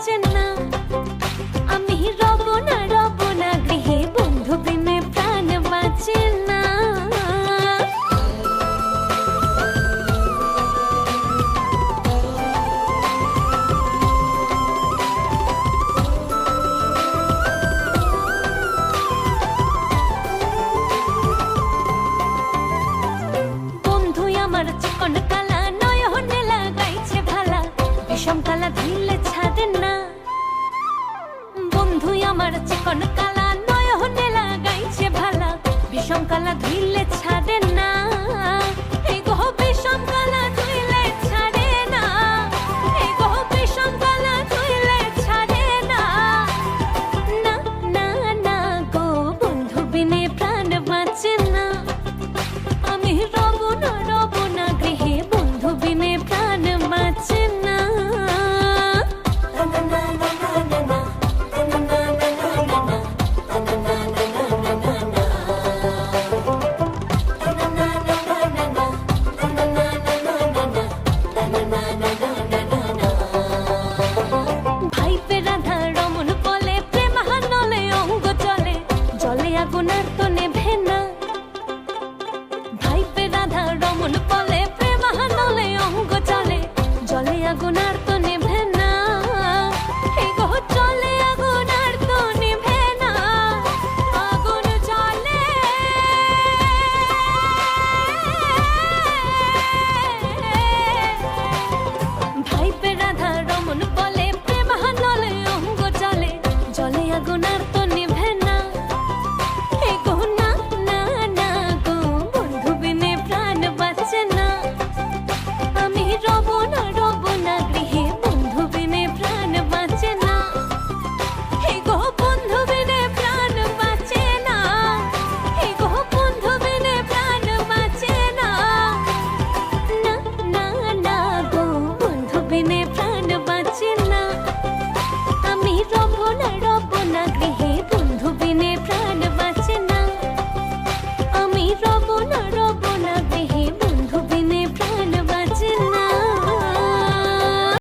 বাজে না আমি রব না রব না গৃহে বন্ধু বিনে প্রাণ বাঁচে না বন্ধু আমার চিকন ছাড়ে না বন্ধু আমার চিকন কালা নয়নে লাগাইছে ভালা। বিষম কালা ধুইলে ஒண்ணு போல